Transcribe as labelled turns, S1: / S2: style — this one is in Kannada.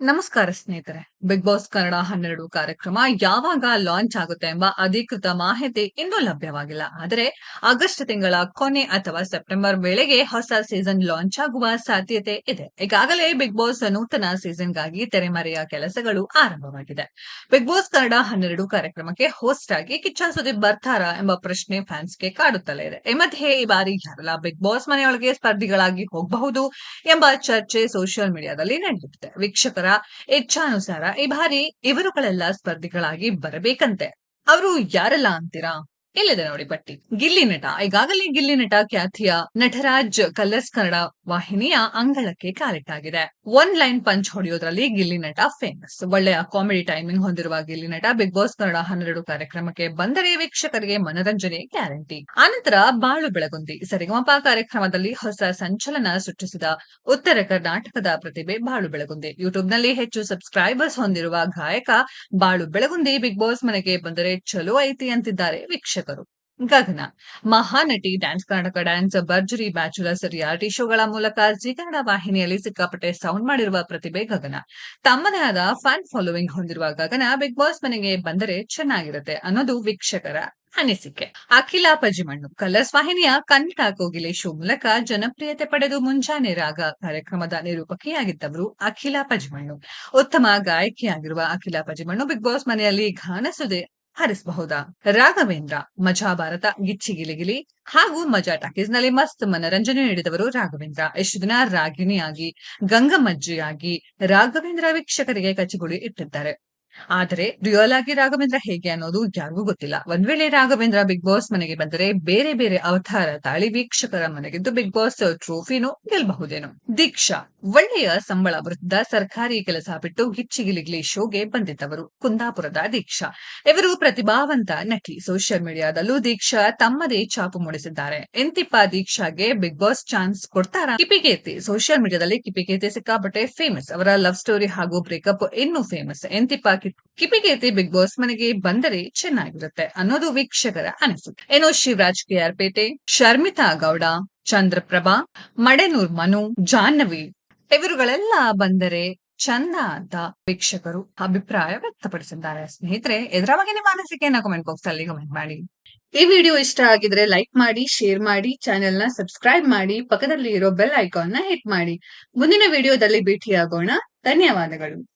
S1: ನಮಸ್ಕಾರ ಸ್ನೇಹಿತರೆ. ಬಿಗ್ ಬಾಸ್ ಕನ್ನಡ ಹನ್ನೆರಡು ಕಾರ್ಯಕ್ರಮ ಯಾವಾಗ ಲಾಂಚ್ ಆಗುತ್ತೆ ಎಂಬ ಅಧಿಕೃತ ಮಾಹಿತಿ ಇನ್ನೂ ಲಭ್ಯವಾಗಿಲ್ಲ. ಆದರೆ ಆಗಸ್ಟ್ ತಿಂಗಳ ಕೊನೆ ಅಥವಾ ಸೆಪ್ಟೆಂಬರ್ ವೇಳೆಗೆ ಹೊಸ ಸೀಸನ್ ಲಾಂಚ್ ಆಗುವ ಸಾಧ್ಯತೆ ಇದೆ. ಈಗಾಗಲೇ ಬಿಗ್ ಬಾಸ್ ನೂತನ ಸೀಸನ್ಗಾಗಿ ತೆರೆಮರೆಯ ಕೆಲಸಗಳು ಆರಂಭವಾಗಿದೆ. ಬಿಗ್ ಬಾಸ್ ಕನ್ನಡ ಹನ್ನೆರಡು ಕಾರ್ಯಕ್ರಮಕ್ಕೆ ಹೋಸ್ಟ್ ಆಗಿ ಕಿಚ್ಚ ಸುದೀಪ್ ಬರ್ತಾರಾ ಎಂಬ ಪ್ರಶ್ನೆ ಫ್ಯಾನ್ಸ್ಗೆ ಕಾಡುತ್ತಲೇ ಇದೆ. ಈ ಮಧ್ಯೆ ಈ ಬಾರಿ ಯಾರೆಲ್ಲ ಬಿಗ್ ಬಾಸ್ ಮನೆಯೊಳಗೆ ಸ್ಪರ್ಧಿಗಳಾಗಿ ಹೋಗಬಹುದು ಎಂಬ ಚರ್ಚೆ ಸೋಷಿಯಲ್ ಮೀಡಿಯಾದಲ್ಲಿ ನಡೆಯುತ್ತಿದೆ. ವೀಕ್ಷಕರ ಇಚ್ಛಾನುಸಾರ ಈ ಬಾರಿ ಇವರುಗಳೆಲ್ಲ ಸ್ಪರ್ಧಿಗಳಾಗಿ ಬರಬೇಕಂತೆ. ಅವರು ಯಾರೆಲ್ಲ ಅಂತೀರಾ? ಇಲ್ಲಿದೆ ನೋಡಿ ಪಟ್ಟಿ? ಗಿಲ್ಲಿ ನಟ. ಈಗಾಗಲೇ ಗಿಲ್ಲಿ ನಟ ಖ್ಯಾತಿಯ ನಟರಾಜ್ ಕಲರ್ಸ್ ಕನ್ನಡ ವಾಹಿನಿಯ ಅಂಗಳಕ್ಕೆ ಕಾಲಿಟ್ಟಾಗಿದೆ. ಒನ್ ಲೈನ್ ಪಂಚ್ ಹೊಡೆಯೋದ್ರಲ್ಲಿ ಗಿಲ್ಲಿ ನಟ ಫೇಮಸ್ ಒಳ್ಳೆಯ ಕಾಮಿಡಿ ಟೈಮಿಂಗ್ ಹೊಂದಿರುವ ಗಿಲ್ಲಿ ನಟ ಬಿಗ್ ಬಾಸ್ ಕನ್ನಡ ಹನ್ನೆರಡು ಕಾರ್ಯಕ್ರಮಕ್ಕೆ ಬಂದರೆ ವೀಕ್ಷಕರಿಗೆ ಮನರಂಜನೆ ಗ್ಯಾರಂಟಿ ಆನಂತರ ಬಾಳು ಬೆಳಗುಂದಿ. ಸರಿಗಮಪ ಕಾರ್ಯಕ್ರಮದಲ್ಲಿ ಹೊಸ ಸಂಚಲನ ಸೃಷ್ಟಿಸಿದ ಉತ್ತರ ಕರ್ನಾಟಕದ ಪ್ರತಿಭೆ ಬಾಳು ಬೆಳಗುಂದಿ. ಯೂಟ್ಯೂಬ್ನಲ್ಲಿ ಹೆಚ್ಚು ಸಬ್ಸ್ಕ್ರೈಬರ್ಸ್ ಹೊಂದಿರುವ ಗಾಯಕ ಬಾಳು ಬೆಳಗುಂದಿ ಬಿಗ್ ಬಾಸ್ ಮನೆಗೆ ಬಂದರೆ ಚಲೋ ಐತಿ ಅಂತಿದ್ದಾರೆ ವೀಕ್ಷಕರು. Gagana, Mahanati, dance Karnataka dance, Bharjari bachelors reality ಶೋಗಳ ಮೂಲಕ ಜಿ ವಾಹಿನಿಯಲ್ಲಿ ಸಿಕ್ಕಾಪಟ್ಟೆ ಸೌಂಡ್ ಮಾಡಿರುವ ಪ್ರತಿಭೆ ಗಗನ. ತಮ್ಮದೇ ಆದ ಫ್ಯಾನ್ ಫಾಲೋವಿಂಗ್ ಹೊಂದಿರುವ ಗಗನ ಬಿಗ್ ಬಾಸ್ ಮನೆಗೆ ಬಂದರೆ ಚೆನ್ನಾಗಿರುತ್ತೆ ಅನ್ನೋದು ವೀಕ್ಷಕರ ಅನಿಸಿಕೆ. ಅಖಿಲ ಪಜಿಮಣ್ಣು, ಕಲರ್ಸ್ ವಾಹಿನಿಯ ಕನ್ನಡ ಕೋಗಿಲೆ ಶೋ ಮೂಲಕ ಜನಪ್ರಿಯತೆ ಪಡೆದು ಮುಂಜಾನೆ ರಾಗ ಕಾರ್ಯಕ್ರಮದ ನಿರೂಪಕಿಯಾಗಿದ್ದವರು ಅಖಿಲ ಪಜಿಮಣ್ಣು. ಉತ್ತಮ ಗಾಯಕಿಯಾಗಿರುವ ಅಖಿಲ ಪಜಿಮಣ್ಣು ಬಿಗ್ ಬಾಸ್ ಮನೆಯಲ್ಲಿ ಘಾನಸುದೆ ಹರಿಸಬಹುದಾ? ರಾಘವೇಂದ್ರ, ಮಜಾ ಭಾರತ, ಗಿಚ್ಚಿ ಗಿಲಿಗಿಲಿ ಹಾಗೂ ಮಜಾ ಟಾಕೀಸ್ನಲ್ಲಿ ಮಸ್ತ್ ಮನರಂಜನೆ ನೀಡಿದವರು ರಾಘವೇಂದ್ರ. ಎಷ್ಟು ದಿನ ರಾಗಿಣಿಯಾಗಿ, ಗಂಗಮಜ್ಜಿಯಾಗಿ ರಾಘವೇಂದ್ರ ವೀಕ್ಷಕರಿಗೆ ಕಚಿಗುಳಿ ಇಟ್ಟಿದ್ದಾರೆ. ಆದರೆ ರಿಯಲ್ ಆಗಿ ರಾಘವೇಂದ್ರ ಹೇಗೆ ಅನ್ನೋದು ಯಾರಿಗೂ ಗೊತ್ತಿಲ್ಲ. ಒಂದ್ ವೇಳೆ ರಾಘವೇಂದ್ರ ಬಿಗ್ ಬಾಸ್ ಮನೆಗೆ ಬಂದರೆ ಬೇರೆ ಬೇರೆ ಅವತಾರ ತಾಳಿ ವೀಕ್ಷಕರ ಮನೆಗಿದ್ದು ಬಿಗ್ ಬಾಸ್ ಟ್ರೋಫಿನೂ ಗೆಲ್ಲಬಹುದೇನೋ ದೀಕ್ಷಾ, ಒಳ್ಳೆಯ ಸಂಬಳ ವೃದ್ಧ ಸರ್ಕಾರಿ ಕೆಲಸ ಬಿಟ್ಟು ಗಿಚ್ಚಿಗಿಲಿಗ್ಲಿ ಶೋಗೆ ಬಂದಿದ್ದವರು ಕುಂದಾಪುರದ ದೀಕ್ಷಾ. ಇವರು ಪ್ರತಿಭಾವಂತ ನಟಿ. ಸೋಷಿಯಲ್ ಮೀಡಿಯಾದಲ್ಲೂ ದೀಕ್ಷಾ ತಮ್ಮದೇ ಚಾಪು ಮೂಡಿಸಿದ್ದಾರೆ. ಎಂತಿಪ್ಪ ದೀಕ್ಷಾಗೆ ಬಿಗ್ ಬಾಸ್ ಚಾನ್ಸ್ ಕೊಡ್ತಾರಾ? ಕಿಪಿಕೇತಿ ಸೋಷಿಯಲ್ ಮೀಡಿಯಾದಲ್ಲಿ ಕಿಪಿಕೇತಿ ಸಿಕ್ಕಾಪಟ್ಟೆ ಫೇಮಸ್ ಅವರ ಲವ್ ಸ್ಟೋರಿ ಹಾಗೂ ಬ್ರೇಕಪ್ ಇನ್ನೂ ಫೇಮಸ್ ಎಂತಿಪ್ಪ ಕಿಪಿಕೇತಿ ಬಿಗ್ ಬಾಸ್ ಮನೆಗೆ ಬಂದರೆ ಚೆನ್ನಾಗಿರುತ್ತೆ ಅನ್ನೋದು ವೀಕ್ಷಕರ ಅನಿಸಿಕೆ. ಏನೋ ಶಿವರಾಜ್ ಕೆಆರ್ ಪೇಟೆ, ಶರ್ಮಿತಾ ಗೌಡ, ಚಂದ್ರಪ್ರಭಾ, ಮಡೆನೂರ್ ಮನು, ಜಾಹ್ನವಿ ಇವರುಗಳೆಲ್ಲ ಬಂದರೆ ಚಂದ ಅಂತ ವೀಕ್ಷಕರು ಅಭಿಪ್ರಾಯ ವ್ಯಕ್ತಪಡಿಸಿದ್ದಾರೆ. ಸ್ನೇಹಿತರೆ, ಇದರ ಬಗ್ಗೆ ನಿಮ್ಮ ಅನಿಸಿಕೆಯನ್ನ ಕಮೆಂಟ್ ಬಾಕ್ಸ್ ಅಲ್ಲಿ ಕಮೆಂಟ್ ಮಾಡಿ. ಈ ವಿಡಿಯೋ ಇಷ್ಟ ಆಗಿದ್ರೆ ಲೈಕ್ ಮಾಡಿ ಶೇರ್ ಮಾಡಿ ಚಾನೆಲ್ನ ಸಬ್ಸ್ಕ್ರೈಬ್ ಮಾಡಿ ಪಕ್ಕದಲ್ಲಿ ಇರೋ ಬೆಲ್ ಐಕಾನ್ನ ಹಿಟ್ ಮಾಡಿ. ಮುಂದಿನ ವಿಡಿಯೋದಲ್ಲಿ ಭೇಟಿಯಾಗೋಣ. ಧನ್ಯವಾದಗಳು.